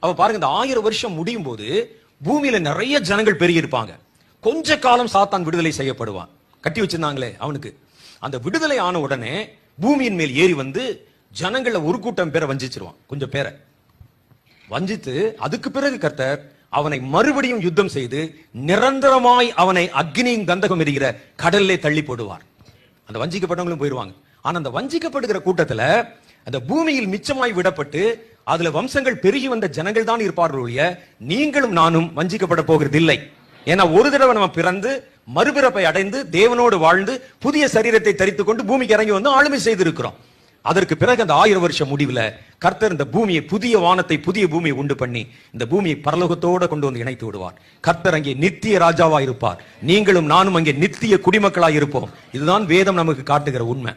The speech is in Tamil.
அவ பாருங்க இந்த ஆயிரம் வருஷம் முடியும் போது பூமியில நிறைய ஜனங்கள் பெருகி இருப்பாங்க கொஞ்ச காலம் சாத்தான் விடுதலை செய்யப்படுவான். கட்டி வச்சிருந்தாங்களே அவனுக்கு. அந்த விடுதலை ஆன உடனே பூமியின் மேல் ஏறி வந்து ஜனங்களை ஒரு கூட்டம் பேரை வஞ்சிச்சிருவான். கொஞ்சம் பேரை. வஞ்சித்து அதுக்கு பிறகு கர்த்தர் அவனை மறுபடியும் யுத்தம் செய்து நிரந்தரமாய் அவனை அக்னியும் கந்தகம் எரிகிற கடல்லே தள்ளி போடுவார். அந்த வஞ்சிக்கப்பட்டவங்களும் போயிடுவாங்க ஆனா அந்த வஞ்சிக்கப்படுகிற கூட்டத்துல அந்த பூமியில் மிச்சமாய் விடப்பட்டு அதுல வம்சங்கள் பெருகி வந்த ஜனங்கள் தான் இருப்பார்கள் ஒழிய நீங்களும் நானும் வஞ்சிக்கப்பட போகிறது இல்லை ஏன்னா ஒரு தடவை நம்ம பிறந்து மறுபிறப்பை அடைந்து தேவனோடு வாழ்ந்து புதிய சரீரத்தை தரித்துக் கொண்டு பூமிக்கு இறங்கி வந்து ஆளுமை செய்திருக்கிறோம். அதற்கு பிறகு அந்த ஆயிரம் வருஷம் முடிவில் கர்த்தர் இந்த பூமியை புதிய வானத்தை புதிய பூமியை உண்டு பண்ணி இந்த பூமியை பரலோகத்தோட கொண்டு வந்து இணைத்து விடுவார். கர்த்தர் அங்கே நித்திய ராஜாவா இருப்பார் நீங்களும் நானும் அங்கே நித்திய குடிமக்களாய் இருப்போம் இதுதான் வேதம் நமக்கு காட்டுகிற உண்மை.